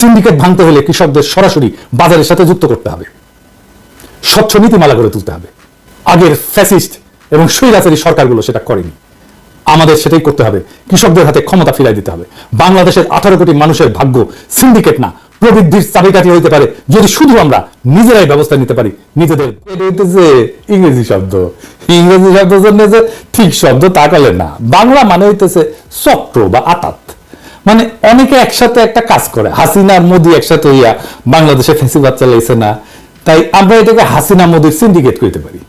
Syndicate ভাঙতে হলে কৃষকদের সরাসরি বাজারের সাথে যুক্ত করতে হবে। স্বচ্ছ নীতিমালা গড়ে তুলতে হবে। আগের ফ্যাসিস্ট এবং স্বৈরাচারী সরকারগুলো সেটা করেনি। আমাদের সেটাই করতে হবে। কৃষকদের হাতে ক্ষমতা ফিরাই দিতে হবে। বাংলাদেশের আঠারো কোটি মানুষের ভাগ্য সিন্ডিকেট না। প্রবৃদ্ধির চাবিকাঠি হইতে পারে। যদি শুধু আমরা নিজেরাই ব্যবস্থা নিতে পারি, নিজেদের ইংরেজি শব্দ। ইংরেজি শব্দ জন্য যে ঠিক শব্দ তা না। বাংলা মানে হইতেছে চক্র বা আতাত। মানে অনেকে একসাথে একটা কাজ করে। হাসিনা, মোদি একসাথে হইয়া বাংলাদেশে ফেসিবাদ চালাইছে না। তাই আমরা এটাকে হাসিনা, মোদির সিন্ডিকেট করতে পারি।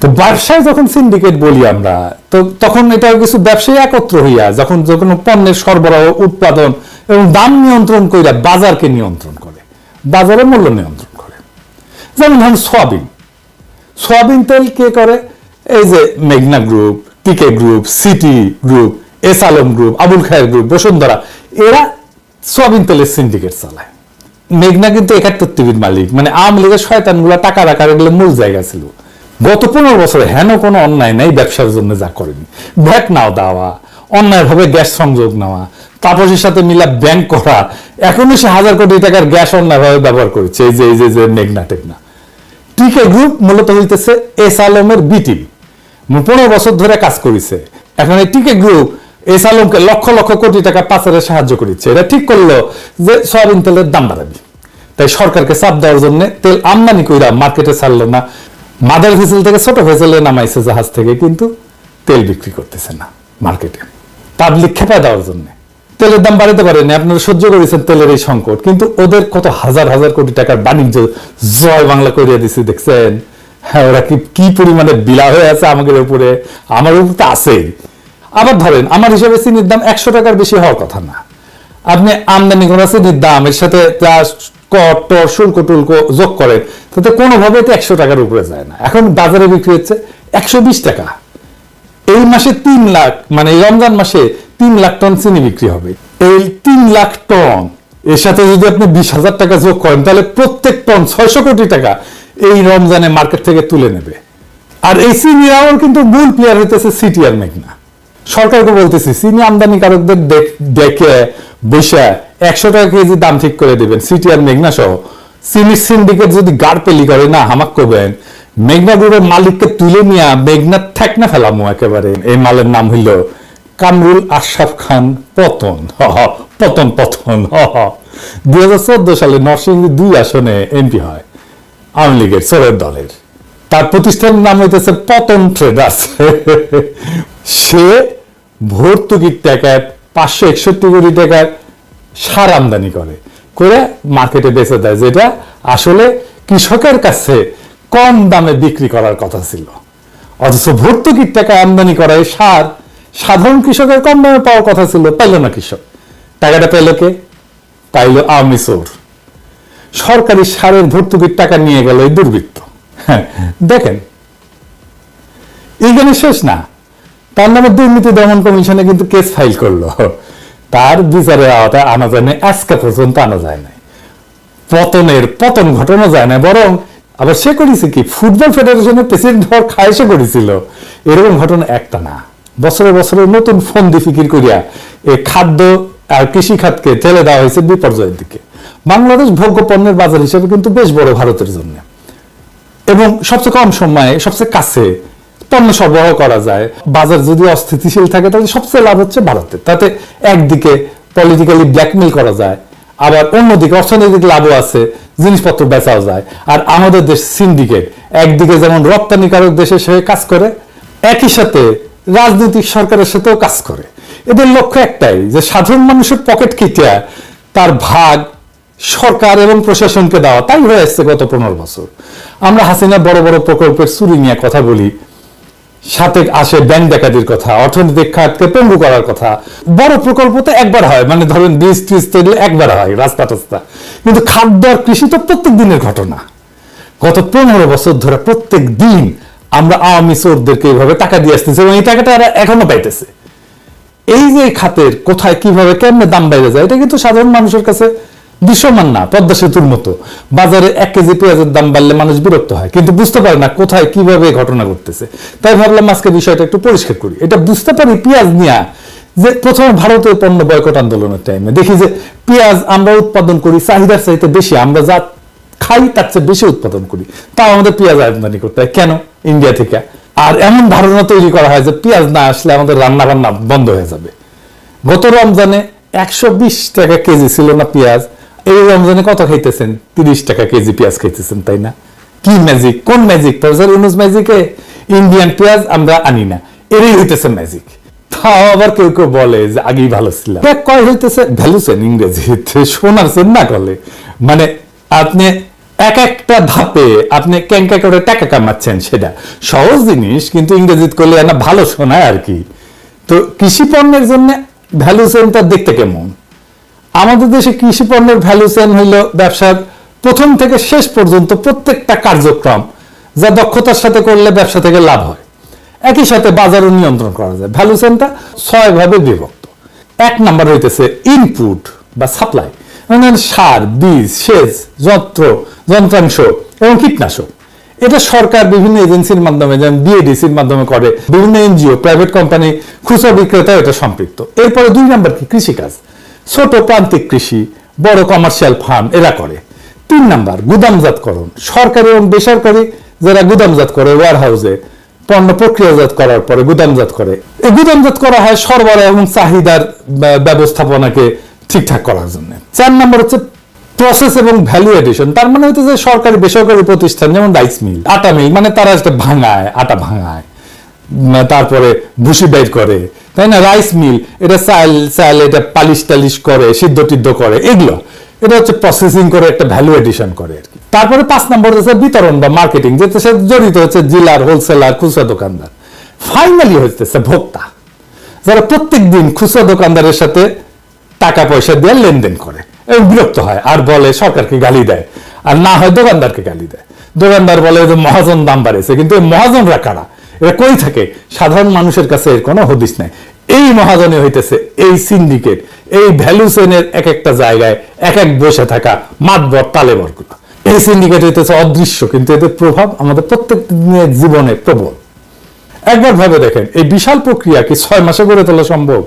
তো ব্যবসায় যখন সিন্ডিকেট বলি আমরা, তো তখন এটা কিছু ব্যবসায়ী একত্র হইয়া যখন যে কোনো পণ্যের সরবরাহ, উৎপাদন এবং দাম নিয়ন্ত্রণ কইরা বাজারকে নিয়ন্ত্রণ করে বাজারের মূল্য নিয়ন্ত্রণ করে। যেমন ধরুন সোয়াবিন। সোয়াবিন তেল কে করে? এই যে মেঘনা group, TK group, City group S Alam group, Abul Khair group, Bashundhara, এরা সোয়াবিন তেলের সিন্ডিকেট চালায়। মেঘনা কিন্তু একাত্তর টিভির মালিক। মানে আওয়ামী লীগের শয়তানগুলো টাকা রাখার এগুলো মূল জায়গা ছিল। গত পনেরো বছরে হেন কোনো অন্যায় নেই ব্যবসার জন্য যা করেনি। ভ্যাট নাও দেওয়া, অন্যায়ভাবে গ্যাস সংযোগ নেওয়া, তাপসের সাথে মিলা ব্যাংক করা, এখনও সে হাজার কোটি টাকার গ্যাস অন্যায়ভাবে ব্যবহার করেছে, এই যে এই যে যে মেঘনা টেকনা। টিকে গ্রুপ মূলত হইতেছে এস আলমের বি টিম পনেরো বছর ধরে কাজ করেছে। এখন এই টিকে গ্রুপ এস আলমকে লক্ষ লক্ষ কোটি টাকা পাচারে সাহায্য করেছে। এটা ঠিক করল যে সয়াবিন তেলের দাম বাড়াবি। তাই সরকারকে চাপ দেওয়ার জন্য তেল আমদানি কইরা মার্কেটে ছাড়লো না। মাদার ভেসেল থেকে ছোট ভেসেলে নামাইছে জাহাজ থেকে, কিন্তু তেল বিক্রি করতেছে না মার্কেটে। পাবলিক খেপা দেওয়ার জন্য। তেলের দাম বাড়াতে পারেনি, আপনারা সহ্য করেছেন তেলের এই সংকট, কিন্তু ওদের কত হাজার হাজার কোটি টাকার বাণিজ্য জয় বাংলা করিয়া দিছে, দেখছেন? হ্যাঁ ওরা কি কি পরিমাণে বিলা হয়ে আছে আমাদের উপরে? আমার উপর তো আছেই। আবার ধরেন, আমার হিসাবে চিনির দাম একশো টাকার বেশি হওয়ার কথা না। আপনি আমদানি করা চিনির দাম এর সাথে কর, টর, শুল্ক, টুল্ক যোগ করেন, তাতে কোনোভাবে তো একশো টাকার উপরে যায় না। এখন বাজারে বিক্রি হচ্ছে একশো বিশ টাকা। এই মাসে তিন লাখ মানে রমজান মাসে তিন লাখ টন চিনি বিক্রি হবে। এই তিন লাখ টন, এর সাথে যদি আপনি বিশ হাজার টাকা যোগ করেন, তাহলে প্রত্যেক টন ছয়শো কোটি টাকা এই রমজানে মার্কেট থেকে তুলে নেবে। আর এই চিনি আমার কিন্তু মূল প্লেয়ার হইতেছে সিটি আর মেঘনা। সরকারকে বলতেছি চিনি আমদানিকারকদের দেখে বৈশা একশো টাকা কেজি দাম ঠিক করে দেবেন সিটি আর মেঘনা সহ। চিনি সিন্ডিকেট যদি গাড় পেলি করে না হামাক করবেন। মেঘনা গ্রুপের মালিককে তুলে নিয়ে মেঘনা ঠেকনা ফেলামো একেবারে। এই মালের নাম হইল কামরুল আশরাফ খান পতন। হ হ, পতন পতন দুই হাজার চোদ্দ সালে নরসিংদী দুই আসনে এমপি হয় আওয়ামী লীগের চোরের দলের। তার প্রতিষ্ঠানের নাম হইতেছে পতন ট্রেডার্স সে ভর্তুকির টাকায় পাঁচশো একষট্টি কোটি টাকার সার আমদানি করে করে মার্কেটে বেচে দেয় যেটা আসলে কৃষকের কাছে কম দামে বিক্রি করার কথা ছিল। অথচ ভর্তুকির টাকা আমদানি করা এই সার সাধারণ কৃষকের কম দামে পাওয়ার কথা ছিল পাইল না কৃষক। টাকাটা পেল কে? পাইল আওয়ামী চোর। সরকারি সারের ভর্তুকির টাকা নিয়ে গেল এই দুর্বৃত্ত। হ্যাঁ, দেখেন। এইখানে শেষ না। তার নামে দুর্নীতি দমন কমিশনে কিন্তু কেস ফাইল করল। তার বিচারের আওতায় আনা যায় না আজকে পর্যন্ত আনা যায় না পতনের পতন ঘটানো যায় না বরং আবার সে করেছে কি, ফুটবল ফেডারেশনের প্রেসিডেন্ট হওয়ার খায়সে করেছিল। এরকম ঘটনা একটা না। বছরে বছরে নতুন ফোন দিয়ে ফিকির করিয়া এই খাদ্য আর কৃষি খাতকে ঠেলে দেওয়া হয়েছে বিপর্যয়ের দিকে। বাংলাদেশ ভোগ্য পণ্যের বাজার হিসেবে কিন্তু বেশ বড় ভারতের জন্য। এবং সবচেয়ে কম সময়ে, সবচেয়ে কাছে পণ্য সরবরাহ করা যায়, বাজার যদি অস্থিতিশীল থাকে, তাহলে সবচেয়ে লাভ হচ্ছে ভারতের তাতে একদিকে পলিটিক্যালি ব্ল্যাকমেল করা যায়, আবার অন্যদিকে অর্থনৈতিক লাভও আছে, জিনিসপত্র বেচাও যায়। আর আমাদের দেশ সিন্ডিকেট একদিকে যেমন রপ্তানিকারক দেশের সঙ্গে কাজ করে, একই সাথে রাজনৈতিক সরকারের সাথেও কাজ করে। এদের লক্ষ্য একটাই, যে সাধারণ মানুষের পকেট কেটে তার ভাগ সরকার এবং প্রশাসনকে দেওয়া। তাই হয়ে আসছে গত পনেরো বছর। আমরা হাসিনা বড় বড় প্রকল্পের চুরি নিয়ে কথা বলি সাথে আসে ব্যাংক ডাকাতির কথা, অর্থনৈতিক খাতকে পঙ্গু করার কথা। বড় প্রকল্প তো একবার হয় মানে ধরেন বীজ টিজ তৈরি একবার হয়, রাস্তা টাস্তা। কিন্তু খাদ্য আর কৃষি তো প্রত্যেক দিনের ঘটনা। গত পনেরো বছর ধরে প্রত্যেক দিন আমরা আওয়ামী চোরদেরকে এইভাবে টাকা দিয়ে আসতেছি এবং এই টাকাটা এখনও পাইতেছে। এই যে খাতের কোথায়, কীভাবে, কেমনে দাম বাইরে যায়, এটা কিন্তু সাধারণ মানুষের কাছে দৃশ্যমান না, পদ্মা সেতুর মতো। বাজারে এক কেজি পেঁয়াজের দাম বাড়লে মানুষ বিরক্ত হয়, কিন্তু বুঝতে পারে না কোথায় কীভাবে ঘটনা ঘটতেছে। তাই ভাবলাম আজকে বিষয়টা একটু পরিষ্কার করি। এটা বুঝতে পারি পেঁয়াজ নিয়ে যে প্রথমে ভারতীয় পণ্য বয়কট আন্দোলনের টাইমে দেখি যে পেঁয়াজ আমরা উৎপাদন করি, চাহিদার চাইতে বেশি, আমরা যা খাই তার চেয়ে বেশি উৎপাদন করি। তাও আমাদের পেঁয়াজ আমদানি করতে হয়। কেন? ইন্ডিয়া থেকে। আর এমন ধারণা তৈরি করা হয় যে পেঁয়াজ না আসলে আমাদের রান্না বান্না বন্ধ হয়ে যাবে। গত রমজানে একশো বিশ টাকা কেজি ছিল না পেঁয়াজ। এই রমজানে কত খাইতেছেন? তিরিশ টাকা কেজি পেঁয়াজ খাইতেছেন, তাই না? কি ম্যাজিক কোন ম্যাজিক প্রফেসর ইউনুস ম্যাজিকে ইন্ডিয়ান পেঁয়াজ আমরা আনি না। এরই হইতেছে ম্যাজিক তাও আবার কেউ কেউ বলে যে আগেই ভালো ছিল কয় হইতেছে? ইংরেজিতে শোনাচ্ছেন না কলে মানে আপনি এক একটা ধাপে আপনি ক্যাঙ্কা করে টাকা কামাচ্ছেন সেটা। সহজ জিনিস, কিন্তু ইংরেজিতে করলে না, ভালো শোনায় আর কি। তো কৃষি পণ্যের জন্য ভ্যালু চেনটা দেখতে কেমন? আমাদের দেশে কৃষি পণ্যের ভ্যালু চেন হইল ব্যবসার প্রথম থেকে শেষ পর্যন্ত প্রত্যেকটা কার্যক্রম যা দক্ষতার সাথে করলে ব্যবসা থেকে লাভ হয়। একই সাথে বাজারও নিয়ন্ত্রণ করা যায়। ভ্যালু চেনটা ছয় ভাবে বিভক্ত। এক নাম্বার হইতেছে ইনপুট বা সাপ্লাই মানে সার, বীজ, সেচ, যন্ত্র, যন্ত্রাংশ এবং কীটনাশক। এটা সরকার বিভিন্ন এজেন্সির মাধ্যমে, যেমন বিএডিসির মাধ্যমে করে। বিভিন্ন এনজিও প্রাইভেট কোম্পানি খুচরা বিক্রেতা এটা সম্পৃক্ত। এরপরে দুই নম্বর কি? কৃষিকাজ। ছোট প্রান্তিক কৃষি, বড় কমার্শিয়াল ফার্ম এরা করে। তিন নাম্বার, গুদামজাতকরণ। সরকারি এবং বেসরকারি যারা গুদামজাত করে ওয়ার হাউসে পণ্য প্রক্রিয়াজাত করার পরে গুদামজাত করে। এই গুদামজাত করা হয় সরবরাহ এবং চাহিদার ব্যবস্থাপনাকে ঠিকঠাক করার জন্য। চার নম্বর হচ্ছে প্রসেস এবং ভ্যালু এডিশন তার মানে হচ্ছে যে সরকারি, বেসরকারি প্রতিষ্ঠান, যেমন রাইস মিল আটা মিল মানে তারা একটা ভাঙায়, আটা ভাঙায় তারপরে ভুসি বের করে তাই না? রাইস মিল এটা চাল চাল এটা পালিশ টালিশ করে, সিদ্ধ টিদ্ধ করে, এগুলো। এটা হচ্ছে প্রসেসিং করে একটা ভ্যালু এডিশন করে আর কি। তারপরে পাঁচ নম্বর হচ্ছে বিতরণ বা মার্কেটিং যেতে সে জড়িত হচ্ছে জেলার হোলসেলার খুচরা দোকানদার। ফাইনালি হচ্ছে ভোক্তা। যারা প্রত্যেক দিন খুচরা দোকানদারের সাথে টাকা পয়সা দিয়ে লেনদেন করে এবং বিরক্ত হয়, আর বলে সরকারকে গালি দেয়, আর না হয় দোকানদারকে গালি দেয়। দোকানদার বলে যে মহাজন দাম বাড়েছে, কিন্তু মহাজনরা কারা? এরা কই থাকে। সাধারণ মানুষের কাছে এর কোনো হদিস নাই। এই মহাজনে হইতেছে, এই সিন্ডিকেট এই ভ্যালু চেনের এক একটা জায়গায় এক এক বসে থাকা মাতবর তালেবরগুলো এই সিন্ডিকেট হইতেছে অদৃশ্য, কিন্তু এদের প্রভাব আমাদের প্রত্যেক দিনের জীবনে প্রবল। একবার ভাবে দেখেন, এই বিশাল প্রক্রিয়া কি ছয় মাসে গড়ে তোলা সম্ভব?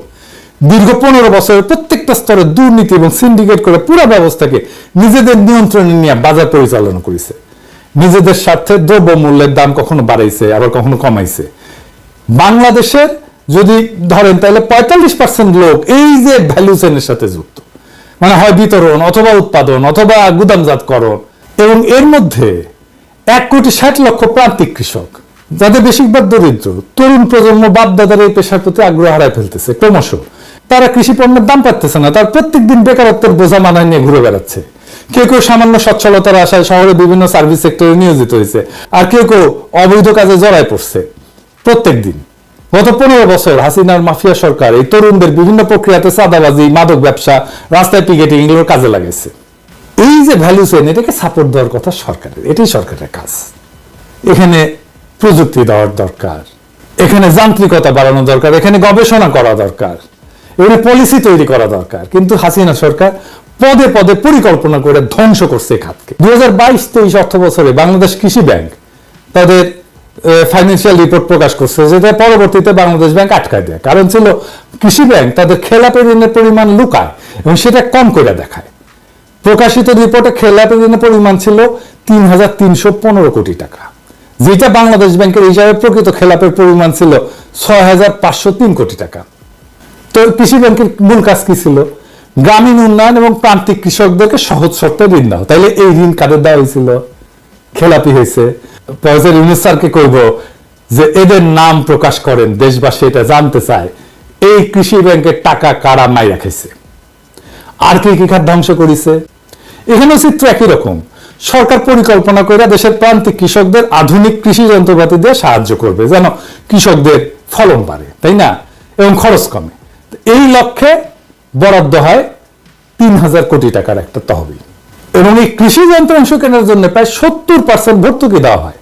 দীর্ঘ পনেরো বছরের প্রত্যেকটা স্তরে দুর্নীতি এবং সিন্ডিকেট করে পুরো ব্যবস্থাকে নিজেদের নিয়ন্ত্রণে নিয়ে বাজার পরিচালনা করেছে। নিজেদের স্বার্থে দ্রব্য মূল্যের দাম কখনো বাড়াইছে, আবার কখনো কমাইছে। বাংলাদেশের যদি ধরেন তাহলে পঁয়তাল্লিশ পার্সেন্ট লোক এই যে ভ্যালু চেনের সাথে যুক্ত। মানে হয় বিতরণ অথবা উৎপাদন অথবা গুদামজাতকরণ। এবং এর মধ্যে এক কোটি ষাট লক্ষ প্রান্তিক কৃষক, যাদের বেশিরভাগ দরিদ্র। তরুণ প্রজন্ম বাপ দাদার এই পেশার প্রতি আগ্রহ হারায় ফেলতেছে। ক্রমশ তারা কৃষি পণ্যের দাম পাচ্ছে না, তার প্রত্যেক দিন বেকারত্বের বোঝা মানায় নিয়ে ঘুরে বেড়াচ্ছে। কেউ কেউ সামান্য সচ্ছলতার আশায় শহরে বিভিন্ন সার্ভিস সেক্টরে নিয়োজিত হয়েছে। আর কেউ কেউ অবৈধ কাজে জড়ায় পড়ছে। প্রত্যেক দিন গত পনেরো বছর হাসিনার মাফিয়া সরকার এই তরুণদের বিভিন্ন প্রক্রিয়াতে চাঁদাবাজি, মাদক ব্যবসা, রাস্তায় পিকেটিং এগুলোর কাজে লাগাইছে। এই যে ভ্যালু চেন এটাকে সাপোর্ট দেওয়ার কথা সরকারের। এটাই সরকারের কাজ। এখানে প্রযুক্তি দেওয়ার দরকার। এখানে যান্ত্রিকতা বাড়ানো দরকার। এখানে গবেষণা করা দরকার। এখানে পলিসি তৈরি করা দরকার। কিন্তু হাসিনা সরকার পদে পদে পরিকল্পনা করে ধ্বংস করছে খাতকে। দুই হাজার বাইশ তেইশ অর্থ বছরে বাংলাদেশ কৃষি ব্যাংক তাদের ফাইন্যান্সিয়াল রিপোর্ট প্রকাশ করছে যেটা পরবর্তীতে বাংলাদেশ ব্যাংক আটকায় দেয়। কারণ ছিল কৃষি ব্যাংক তাদের খেলাপি ঋণের পরিমাণ লুকায় এবং সেটা কম করে দেখায়। প্রকাশিত রিপোর্টে খেলাপি ঋণের পরিমাণ ছিল তিন হাজার তিনশো পনেরো কোটি টাকা। যেটা বাংলাদেশ ব্যাংকের হিসাবে প্রকৃত খেলাপের পরিমাণ ছিল ছয় হাজার পাঁচশো তিন কোটি টাকা। তো কৃষি ব্যাংকের মূল কাজ কি ছিল? গ্রামীণ উন্নয়ন এবং প্রান্তিক কৃষকদেরকে সহজ শর্তে ঋণ দেওয়া তাইলে এই ঋণ কাদের দেওয়া হয়েছিল? খেলাপি হয়েছে। প্রফেসর ইউনুস স্যারকে কইব যে, এদের নাম প্রকাশ করেন, দেশবাসী এটা জানতে চায়। এই কৃষি ব্যাংকের টাকা কারা মাই রাখেছে আর কি কি খাত ধ্বংস করেছে? এখানেও চিত্র একই রকম। সরকার পরিকল্পনা করে দেশের প্রান্তিক কৃষকদের আধুনিক কৃষি যন্ত্রপাতি দিয়ে সাহায্য করবে। যেন কৃষকদের ফলন বাড়ে, তাই না? এবং খরচ কমে। এই লক্ষ্যে বরাদ্দ হয় তিন হাজার কোটি টাকার একটা তহবিল। এবং এই কৃষি যন্ত্রাংশ কেনার জন্য প্রায় সত্তর পার্সেন্ট ভর্তুকি দেওয়া হয়।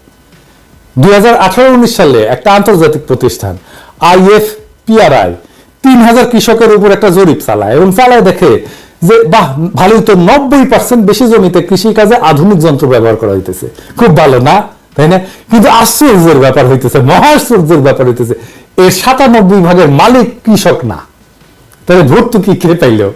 দুই হাজার আঠারো উনিশ সালে একটা আন্তর্জাতিক প্রতিষ্ঠান আইএফ পিআরআই তিন হাজার কৃষকের উপর একটা জরিপ চালায় এবং চালায় দেখে যে, বাহ, ভালোই তো, নব্বই পার্সেন্ট বেশি জমিতে কৃষি কাজে আধুনিক যন্ত্র ব্যবহার করা হইতেছে। খুব ভালো না, তাই না? কিন্তু আশ্চর্যের ব্যাপার হইতেছে, মহাশ্চর্যের ব্যাপার হইতেছে, এর সাতানব্বই ভাগের মালিক কৃষক না। তাহলে ভর্তুকি কে পাইলো?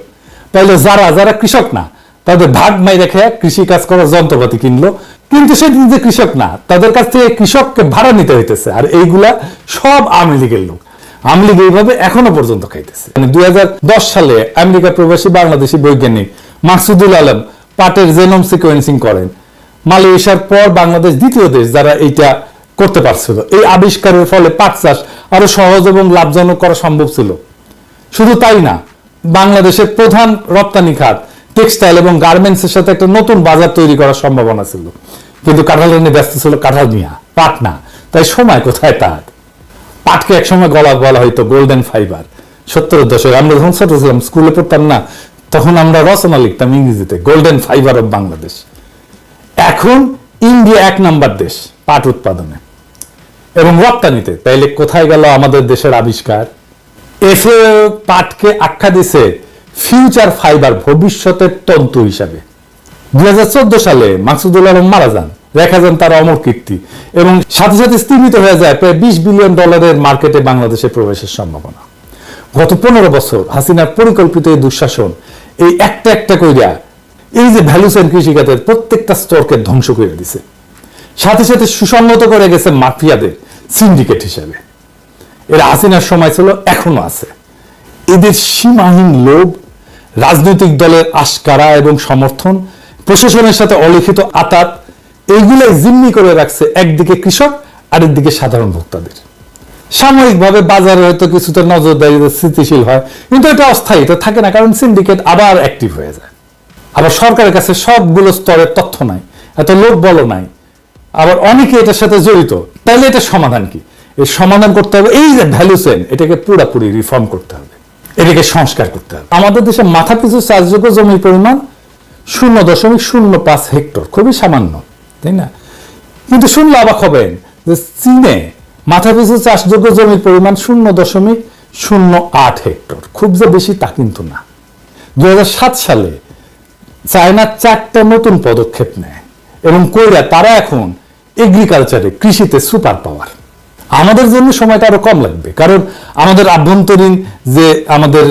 পাইলো যারা যারা কৃষক না। তাদের ভাগ মাই রেখে কৃষি কাজ করার যন্ত্রপাতি কিনলো। কিন্তু সে নিজে কৃষক না, তাদের কাছ থেকে কৃষককে ভাড়া নিতে হইতেছে। আর এইগুলা সব আওয়ামী লীগের লোক। আওয়ামী লীগ এইভাবে এখনও পর্যন্ত খাইতেছে। মানে দুই হাজার দশ সালে আমেরিকা প্রবাসী বাংলাদেশি বৈজ্ঞানিক মাসুদুল আলম পাটের জেনোম সিকোয়েন্সিং করেন। মালয়েশিয়ার পর বাংলাদেশ দ্বিতীয় দেশ যারা এইটা করতে পারছিল। এই আবিষ্কারের ফলে পাট চাষ আরও সহজ এবং লাভজনক করা সম্ভব ছিল। শুধু তাই না বাংলাদেশের প্রধান রপ্তানি খাত, টেক্সটাইল এবং গার্মেন্টস এর সাথে একটা নতুন বাজার তৈরি করার সম্ভাবনা ছিল। কিন্তু কাঁঠাল নিয়ে ব্যস্ত ছিল কাঁঠাল মিয়া, পাট না, তাই সময় কোথায় তার? পাটকে একসময় গলা বলা হয়তো গোল্ডেন ফাইবার সত্তরের দশক আমরা যখন ছোট ছিলাম স্কুলে পড়তাম না, তখন আমরা রচনা লিখতাম ইংরেজিতে গোল্ডেন ফাইবার অফ বাংলাদেশ। এখন ইন্ডিয়া এক নাম্বার দেশ, পাট উৎপাদনে। এবং রপ্তানিতে, তাইলে কোথায় গেল আমাদের দেশের আবিষ্কার? এফে পাটকে আখ্যা দিছে ফিউচার ফাইবার ভবিষ্যতের তন্তু হিসাবে। দুই সালে মাকসুদুল আলম মারা যান, দেখা যান তার অমর কীর্তি এবং সাথে সাথে স্তীমিত হয়ে যায় প্রায় বিশ বিলিয়ন ডলারের মার্কেটে বাংলাদেশে প্রবেশের সম্ভাবনা। গত পনেরো বছর হাসিনার পরিকল্পিত এই দুঃশাসন, এই একটা একটা কইরা এই যে ভ্যালুসেন কৃষিখাতের প্রত্যেকটা স্তরকে ধ্বংস করে দিছে। সাথে সাথে সুসংহত করে গেছে মাফিয়াদের সিন্ডিকেট হিসেবে। এরা হাসিনার সময় ছিল, এখনও আছে। এদের সীমাহীন লোভ, রাজনৈতিক দলের আশকারা এবং সমর্থন, প্রশাসনের সাথে অলিখিত আতাত এইগুলাই জিম্মি করে রাখছে একদিকে কৃষক, আরেকদিকে সাধারণ ভোক্তাদের। সাময়িকভাবে বাজারে হয়তো কিছুটা নজরদারি স্থিতিশীল হয়, কিন্তু এটা অস্থায়ী, এটা থাকে না, কারণ সিন্ডিকেট আবার অ্যাক্টিভ হয়ে যায়। আবার সরকারের কাছে সবগুলো স্তরের তথ্য নাই, এত লোক বলো নাই। আবার অনেকে এটার সাথে জড়িত তাহলে এটা সমাধান কি? এর সমাধান করতে হবে। এই যে ভ্যালুসেন এটাকে পুরাপুরি রিফর্ম করতে হবে। এটাকে সংস্কার করতে হবে। আমাদের দেশে মাথা পিছু চাষযোগ্য জমির পরিমাণ শূন্য দশমিক শূন্য পাঁচ হেক্টর, খুবই সামান্য, তাই না? কিন্তু শুনলে অবাক হবেন যে চীনে মাথা পিছু চাষযোগ্য জমির পরিমাণ শূন্য দশমিক শূন্য আট হেক্টর। খুব যে বেশি তা কিন্তু না। দু হাজার সাত সালে চায়না চারটা নতুন পদক্ষেপ নেয় এবং কইরা তারা এখন এগ্রিকালচারে কৃষিতে সুপার পাওয়ার আমাদের জন্য সময়টা আরও কম লাগবে। কারণ আমাদের আভ্যন্তরীণ যে আমাদের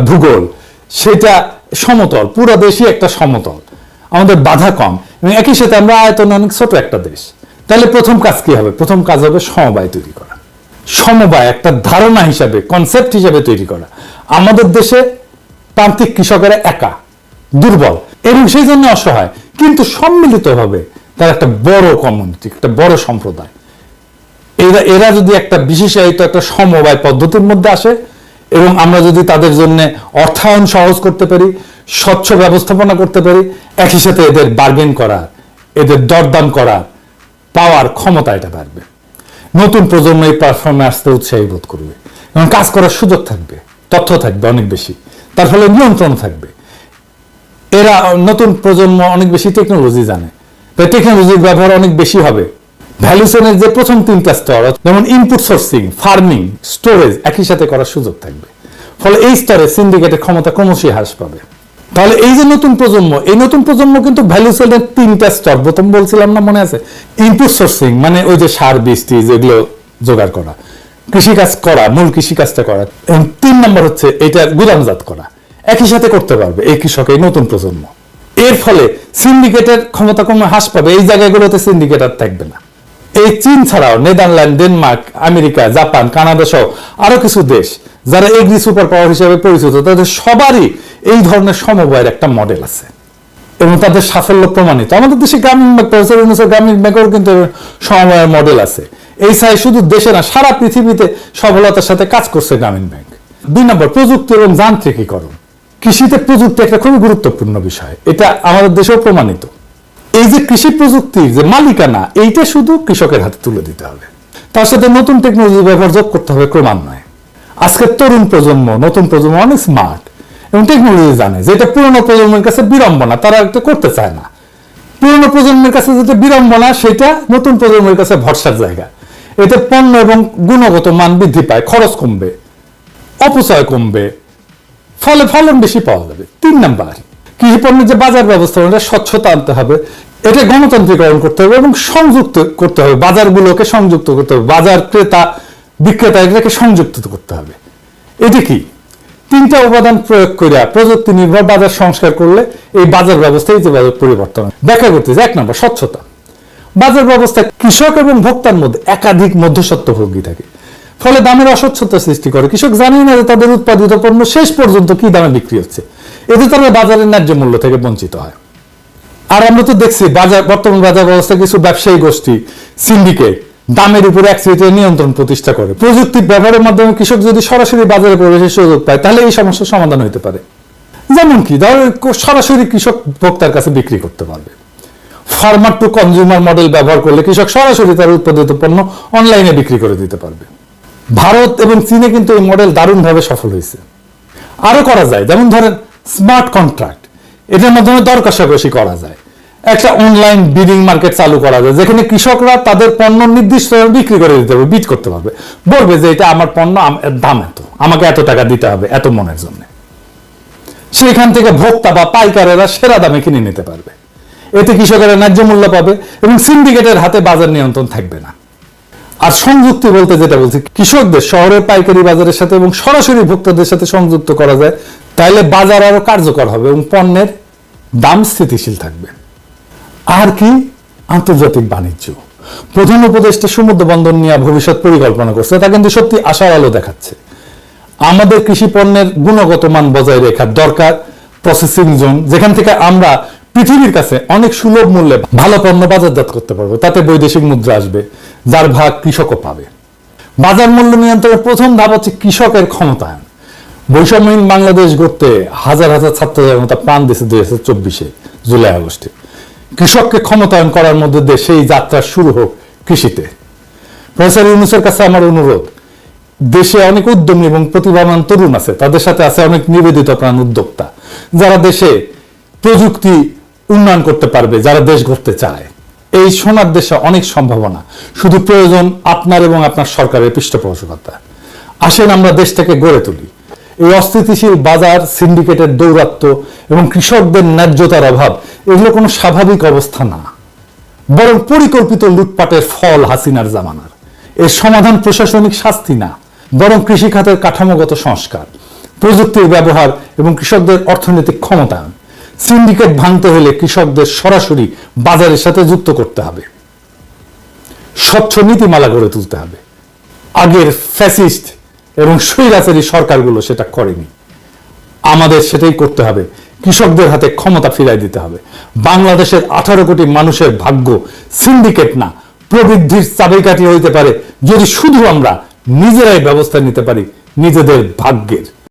ভূগোল, সেটা সমতল, পুরো দেশই একটা সমতল। আমাদের বাধা কম। এবং একই সাথে আমরা আয়তন অনেক ছোট একটা দেশ। তাহলে প্রথম কাজ কি হবে? প্রথম কাজ হবে সমবায় তৈরি করা। সমবায় একটা ধারণা হিসাবে কনসেপ্ট হিসাবে তৈরি করা। আমাদের দেশে প্রান্তিক কৃষকেরা একা, দুর্বল। এবং সেই জন্য অসহায়। কিন্তু সম্মিলিতভাবে তার একটা বড় কমিউনিটি একটা বড় সম্প্রদায়। এরা এরা যদি একটা বিশেষায়িত একটা সমবায় পদ্ধতির মধ্যে আসে এবং আমরা যদি তাদের জন্য অর্থায়ন সহজ করতে পারি, স্বচ্ছ ব্যবস্থাপনা করতে পারি, একই সাথে এদের বার্গেন করা, এদের দরদাম করা, পাওয়ার ক্ষমতা এটা বাড়বে। নতুন প্রজন্ম এই প্ল্যাটফর্মে আসতে উৎসাহী বোধ করবে এবং কাজ করার সুযোগ থাকবে, তথ্য থাকবে অনেক বেশি, তার ফলে নিয়ন্ত্রণ থাকবে। এরা নতুন প্রজন্ম অনেক বেশি টেকনোলজি জানে, তাই টেকনোলজির ব্যবহার অনেক বেশি হবে। ভ্যালুশনের যে প্রথম তিনটা স্তর যেমন ইনপুট সোর্সিং ফার্মিং স্টোরেজ একই সাথে করার সুযোগ থাকবে। ফলে এই স্তরে সিন্ডিকেটের ক্ষমতা ক্রমশই হ্রাস পাবে। তাহলে এই যে নতুন প্রজন্ম, এই নতুন প্রজন্ম কিন্তু ভ্যালুসেলের তিনটা স্তর, প্রথম বলছিলাম না মনে আছে? ইনপুট সোর্সিং মানে ওই যে সার বীজটি যেগুলো জোগাড় করা। কৃষিকাজ করা, মূল কৃষিকাজটা করা। এবং তিন নম্বর হচ্ছে এটা গুদামজাত করা। একই সাথে করতে পারবে এই কৃষক, এই নতুন প্রজন্ম। এর ফলে সিন্ডিকেটের ক্ষমতা কমে হ্রাস পাবে। এই জায়গাগুলোতে সিন্ডিকেট আর থাকবে না। এই চীন ছাড়াও Netherland, Denmark, America, Japan, Canada সহ আরও কিছু দেশ যারা এগ্রি সুপার পাওয়ার হিসেবে পরিচিত, তাদের সবারই এই ধরনের সমবায়ের একটা মডেল আছে। এবং তাদের সাফল্য প্রমাণিত। আমাদের দেশে গ্রামীণ ব্যাংক ইউনুসের গ্রামীণ ব্যাংকের কিন্তু সমবায়ের মডেল আছে। এই সাই শুধু দেশে না, সারা পৃথিবীতে সফলতার সাথে কাজ করছে গ্রামীণ ব্যাংক। দুই নম্বর, প্রযুক্তি এবং যান্ত্রিকীকরণ। কৃষিতে প্রযুক্তি একটা খুবই গুরুত্বপূর্ণ বিষয়। এটা আমাদের দেশেও প্রমাণিত। এই যে কৃষি প্রযুক্তির যে মালিকানা, এইটা শুধু কৃষকের হাতে তুলে দিতে হবে। তার সাথে নতুন টেকনোলজি ব্যবহার যোগ করতে হবে ক্রমান্বয়ে। আজকের তরুণ প্রজন্ম, নতুন প্রজন্ম অনেক স্মার্ট এবং টেকনোলজি জানে যেটা পুরনো প্রজন্মের কাছে বিড়ম্বনা, তারা এটা করতে চায় না। পুরনো প্রজন্মের কাছে যেটা বিড়ম্বনা, সেটা নতুন প্রজন্মের কাছে ভরসার জায়গা। এতে পণ্য এবং গুণগত মান বৃদ্ধি পায়, খরচ কমবে, অপচয় কমবে, ফলে ফলন বেশি পাওয়া যাবে। তিন নাম্বার। কৃষি পণ্যের যে বাজার ব্যবস্থাপনা স্বচ্ছতা আনতে হবে, এটা গণতান্ত্রিকরণ করতে হবে এবং সংযুক্ত করতে হবে, বাজারগুলোকে সংযুক্ত করতে হবে, বাজার ক্রেতা, বিক্রেতা এটাকে সংযুক্ত করতে হবে। এটি কি? তিনটা উপাদান প্রয়োগ করিয়া প্রযুক্তি নির্ভর বাজার সংস্কার করলে এই বাজার ব্যবস্থা ইতিবাচক পরিবর্তন। ব্যাখ্যা করতেছে এক নম্বর, স্বচ্ছতা। বাজার ব্যবস্থা কৃষক এবং ভোক্তার মধ্যে একাধিক মধ্যস্বত্বভোগী থাকে। ফলে দামের অস্বচ্ছতা সৃষ্টি করে। কৃষক জানেই না যে তাদের উৎপাদিত পণ্য শেষ পর্যন্ত কি দামে বিক্রি হচ্ছে। এতে তারা বাজারের ন্যায্য মূল্য থেকে বঞ্চিত হয়। আর আমরা তো দেখছি বাজার, বর্তমান বাজার ব্যবস্থা কিছু ব্যবসায়ী গোষ্ঠী, সিন্ডিকেট, দামের উপর এক নিয়ন্ত্রণ প্রতিষ্ঠা করে। প্রযুক্তির ব্যবহারের মাধ্যমে কৃষক যদি সরাসরি বাজারে প্রবেশের সুযোগ পায়, তাহলে এই সমস্যার সমাধান হতে পারে। যেমন কি, ধরো, সরাসরি কৃষক ভোক্তার কাছে বিক্রি করতে পারবে। ফার্মার টু কনজিউমার মডেল ব্যবহার করলে কৃষক সরাসরি তার উৎপাদিত পণ্য অনলাইনে বিক্রি করে দিতে পারবে। ভারত এবং চীনে কিন্তু এই মডেল দারুণভাবে সফল হয়েছে আরও করা যায়, যেমন ধরেন স্মার্ট কন্ট্রাক্ট। এটার মাধ্যমে দর কষাকষি করা যায়। একটা অনলাইন বিডিং মার্কেট চালু করা যায়, যেখানে কৃষকরা তাদের পণ্য নির্দিষ্ট বিক্রি করে দিতে পারবে বিট করতে পারবে। বলবে যে এটা আমার পণ্য দাম এত, আমাকে এত টাকা দিতে হবে এত মনের জন্য। সেখান থেকে ভোক্তা বা পাইকারেরা সেরা দামে কিনে নিতে পারবে। এতে কৃষকেরা ন্যায্য মূল্য পাবে এবং সিন্ডিকেটের হাতে বাজার নিয়ন্ত্রণ থাকবে না। আর সংযুক্তি বলতে যেটা বলছি, কৃষকদের শহরের পাইকারি বাজারের সাথে এবং সরাসরি ভোক্তাদের সাথে সংযুক্ত করা যায় তাহলে বাজার আরও কার্যকর হবে এবং পণ্যের দাম স্থিতিশীল থাকবে। আর কি? আন্তর্জাতিক বাণিজ্য। প্রধান উপদেষ্টা সমুদ্র বন্দর নিয়ে ভবিষ্যৎ পরিকল্পনা করছে, তা কিন্তু সত্যি আশার আলো দেখাচ্ছে। আমাদের কৃষি পণ্যের গুণগত মান বজায় রাখার দরকার প্রসেসিং জোন যেখান থেকে আমরা পৃথিবীর কাছে অনেক সুলভ মূল্যে ভালো পণ্য বাজারজাত করতে পারব, তাতে বৈদেশিক মুদ্রা আসবে, যার ভাগ কৃষকও পাবে। বাজার মূল্য নিয়ন্ত্রণের প্রথম ধাপ হচ্ছে কৃষকের ক্ষমতায়ন। বৈষম্যহীন বাংলাদেশ গড়তে হাজার হাজার ছাত্র জনতা প্রাণ দিয়েছে দুই হাজার চব্বিশে, জুলাই, আগস্টে। কৃষককে ক্ষমতায়ন করার মধ্যে দিয়ে সেই যাত্রা শুরু হোক কৃষিতে। প্রফেসর ইউনুসের কাছে আমার অনুরোধ, দেশে অনেক উদ্যমী এবং প্রতিভাবান তরুণ আছে, তাদের সাথে আছে অনেক নিবেদিত প্রাণ উদ্যোক্তা, যারা দেশে প্রযুক্তি উন্নয়ন করতে পারবে, যারা দেশ গড়তে চায়। এই সোনার দেশে অনেক সম্ভাবনা, শুধু প্রয়োজন আপনার এবং আপনার সরকারের পৃষ্ঠপোষকতা। আসেন আমরা দেশটাকে গড়ে তুলি। এই অস্থিতিশীল বাজার, সিন্ডিকেটের দৌরাত্ম্য এবং কৃষকদের ন্যায্যতার অভাব, এগুলো কোনো স্বাভাবিক অবস্থা না। বরং পরিকল্পিত লুটপাটের ফল হাসিনার জামানার। এর সমাধান প্রশাসনিক শাস্তি না, বরং কৃষি খাতের কাঠামোগত সংস্কার, প্রযুক্তির ব্যবহার এবং কৃষকদের অর্থনৈতিক ক্ষমতায়ন। সিন্ডিকেট ভাঙতে হলে কৃষকদের সরাসরি বাজারের সাথে যুক্ত করতে হবে। স্বচ্ছ নীতিমালা গড়ে তুলতে হবে। আগের ফ্যাসিস্ট এবং স্বৈরাচারী সরকারগুলো সেটা করেনি। আমাদের সেটাই করতে হবে। কৃষকদের হাতে ক্ষমতা ফিরাই দিতে হবে। বাংলাদেশের আঠারো কোটি মানুষের ভাগ্য সিন্ডিকেট না। প্রবৃদ্ধির চাবিকাঠি হইতে পারে যদি শুধু আমরা নিজেরাই ব্যবস্থা নিতে পারি নিজেদের ভাগ্যের।